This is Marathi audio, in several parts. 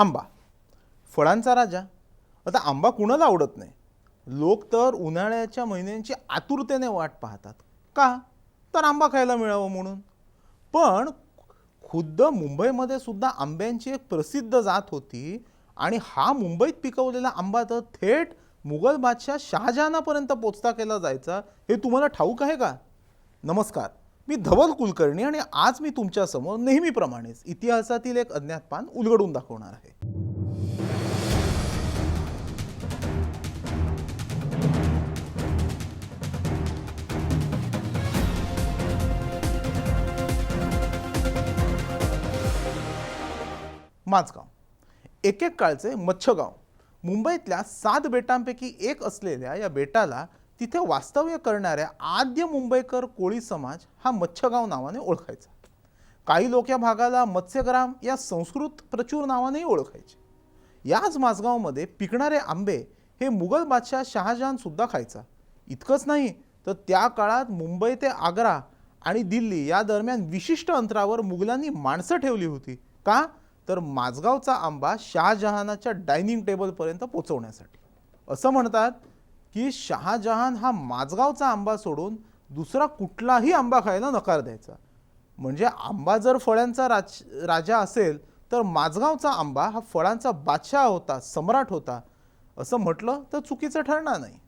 आंबा. फळांचा राजा. आता आंबा कुणाला आवडत नाही? लोक तर उन्हाळ्याच्या महिन्यांची आतुरतेने वाट पाहतात. का? तर आंबा खायला मिळावं म्हणून. पण खुद्द मुंबईमध्ये सुद्धा आंब्यांची एक प्रसिद्ध जात होती आणि हा मुंबईत पिकवलेला आंबा तर थेट मुघल बादशाह शहाजहानापर्यंत पोचता केला जायचा हे तुम्हाला ठाऊक आहे का? नमस्कार. मी धवल कुलकर्णी आणि आज मी तुमच्यासमोर नेहमीप्रमाणेच इतिहासातील एक अज्ञात पान उलगडून दाखवणार आहे. माझगाव एकेक काळचे मच्छगाव. मुंबईतल्या सात बेटांपैकी एक असलेल्या या बेटाला तिथे वास्तव्य करणाऱ्या आद्य मुंबईकर कोळी समाज हा मच्छगाव नावाने ओळखायचा. काही लोक या भागाला मत्स्यग्राम या संस्कृत प्रचूर नावानेही ओळखायचे. याच माझगावमध्ये पिकणारे आंबे हे मुघल बादशाह शहाजहानसुद्धा खायचा. इतकंच नाही तर त्या काळात मुंबई ते आग्रा आणि दिल्ली या दरम्यान विशिष्ट अंतरावर मुघलांनी माणसं ठेवली होती. का? तर माझगावचा आंबा शहाजहानाच्या डायनिंग टेबलपर्यंत पोचवण्यासाठी. असं म्हणतात की शहाजहान हा माझगावचा आंबा सोडून दुसरा कुठलाही आंबा खायला नकार द्यायचा. म्हणजे आंबा जर फळांचा राज राजा असेल तर माझगावचा आंबा हा फळांचा बादशाह होता सम्राट होता असं म्हटलं तर चुकीचं ठरणार नाही.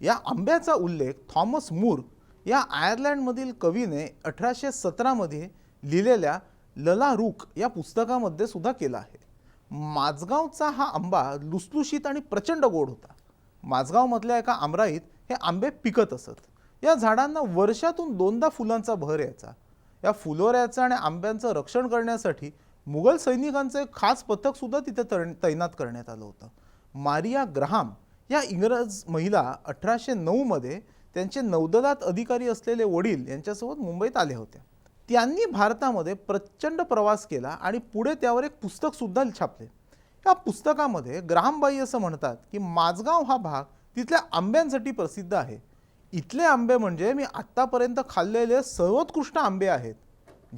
या आंब्याचा उल्लेख थॉमस मूर या आयर्लंडमधील कवीने अठराशे सतरामध्ये लिहिलेल्या लला रूक या पुस्तकामध्ये सुद्धा केला आहे. माझगावचा हा आंबा लुसलुशीत आणि प्रचंड गोड होता. माझगावमधल्या एका आमराईत हे आंबे पिकत असत. या झाडांना वर्षातून दोनदा फुलांचा भर यायचा. या फुलोऱ्याचं आणि आंब्यांचं रक्षण करण्यासाठी मुघल सैनिकांचं एक खास पथकसुद्धा तिथे तैन- तैनात करण्यात आलं होतं. मारिया ग्राहाम या इंग्रज महिला अठराशे नऊमध्ये त्यांचे नौदलात अधिकारी असलेले वडील यांच्यासोबत मुंबईत आल्या होत्या. त्यांनी भारतामध्ये प्रचंड प्रवास केला आणि पुढे त्यावर एक पुस्तकसुद्धा छापले. या पुस्तकामध्ये ग्रामबाई असं म्हणतात की माझगाव हा भाग तिथल्या आंब्यांसाठी प्रसिद्ध आहे. इथले आंबे म्हणजे मी आत्तापर्यंत खाल्लेले सर्वोत्कृष्ट आंबे आहेत.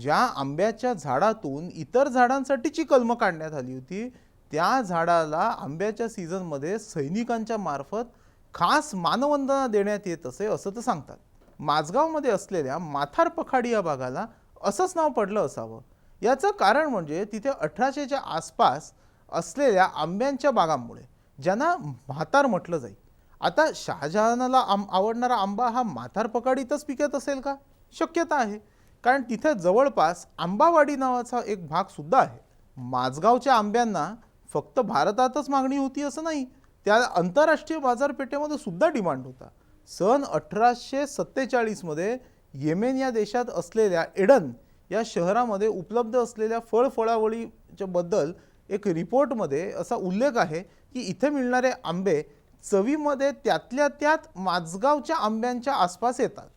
ज्या आंब्याच्या झाडातून इतर झाडांसाठीची कलमं काढण्यात आली होती त्या झाडाला आंब्याच्या सीझनमध्ये सैनिकांच्या मार्फत खास मानवंदना देण्यात येत असे असं तर सांगतात. माझगावमध्ये असलेल्या माथार पखाडी या भागाला असंच नाव पडलं असावं. याचं कारण म्हणजे तिथे अठराशेच्या आसपास असलेल्या आंब्यांच्या बागांमुळे ज्यांना म्हातार म्हटलं जाईल. आता शहाजहानाला आम आवडणारा आंबा हा म्हातार पकाडीतच पिकत असेल का? शक्यता आहे. कारण तिथे जवळपास आंबावाडी नावाचा एक भागसुद्धा आहे. माझगावच्या आंब्यांना फक्त भारतातच मागणी होती असं नाही त्या आंतरराष्ट्रीय बाजारपेठेमध्ये सुद्धा डिमांड होता. सन अठराशे सत्तेचाळीसमध्ये येमेन या देशात असलेल्या एडन या शहरामध्ये उपलब्ध असलेल्या फळफळावळीच्या बद्दल एक रिपोर्टमध्ये असा उल्लेख आहे की इथे मिळणारे आंबे चवीमध्ये त्यातल्या त्यात माझगावच्या आंब्यांच्या आसपास येतात.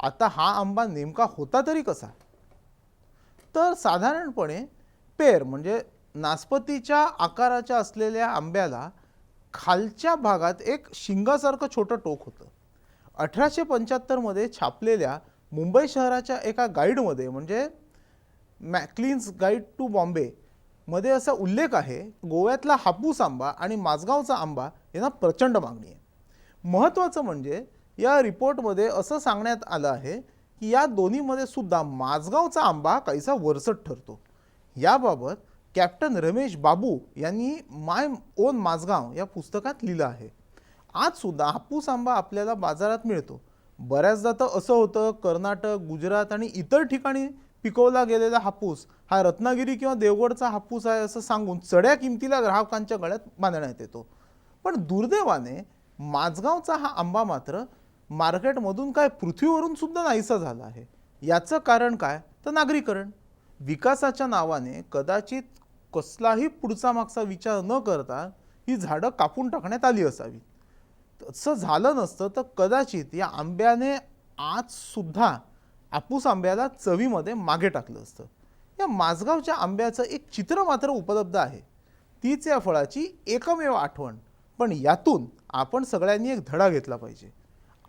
आता हा आंबा नेमका होता तरी कसा? तर साधारणपणे पेर म्हणजे नासपतीच्या आकाराच्या असलेल्या आंब्याला खालच्या भागात एक शिंगासारखं छोटं टोक होतं. अठराशे पंच्याहत्तरमध्ये छापलेल्या मुंबई शहराच्या एका गाईडमध्ये म्हणजे मॅक्लिन्स गाईड टू बॉम्बे मध्ये असा उल्लेख आहे गोव्यातला हापूस आंबा आणि माझगावचा आंबा यांना प्रचंड मागणी आहे. महत्त्वाचं म्हणजे या रिपोर्टमध्ये असं सांगण्यात आलं आहे की या दोन्हीमध्ये सुद्धा माझगावचा आंबा काहीसा वरसट ठरतो. याबाबत कॅप्टन रमेश बाबू यांनी माय ओन माझगाव या पुस्तकात लिहिलं आहे. आज सुद्धा हापूस आंबा आपल्याला बाजारात मिळतो. बऱ्याचदा तर असं होतं कर्नाटक गुजरात आणि इतर ठिकाणी पिकवला गेलेला हापूस हा रत्नागिरी किंवा देवगडचा हापूस आहे असं सांगून चढ्या किमतीला ग्राहकांच्या गळ्यात बांधण्यात येतो. पण दुर्दैवाने माझगावचा हा आंबा मात्र मार्केटमधून काय पृथ्वीवरून सुद्धा नाहीसा झाला आहे. याचं कारण काय? तर नागरीकरण. विकासाच्या नावाने कदाचित कसलाही पुढचा मागचा विचार न करता ही झाडं कापून टाकण्यात आली असावी. तसं झालं नसतं तर कदाचित या आंब्याने आज सुद्धा आपूस आंब्याला चवीमध्ये मागे टाकलं असतं. या माझगावच्या आंब्याचं एक चित्र मात्र उपलब्ध आहे. तीच या फळाची एकमेव आठवण. पण यातून आपण सगळ्यांनी एक धडा घेतला पाहिजे.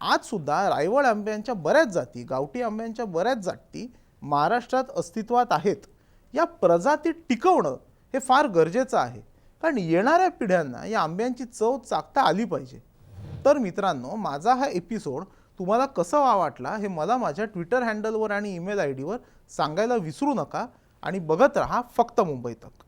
आजसुद्धा रायवळ आंब्यांच्या बऱ्याच जाती गावठी आंब्यांच्या बऱ्याच जाती महाराष्ट्रात अस्तित्वात आहेत. या प्रजाती टिकवणं हे फार गरजेचं आहे. कारण येणाऱ्या पिढ्यांना या आंब्यांची चव चाकता आली पाहिजे. तर मित्रांनो माझा हा एपिसोड तुम्हाला कसा वा वाटला हे मला माझ्या ट्विटर हँडलवर आणि ईमेल आय डीवर सांगायला विसरू नका आणि बघत राहा फक्त मुंबई तक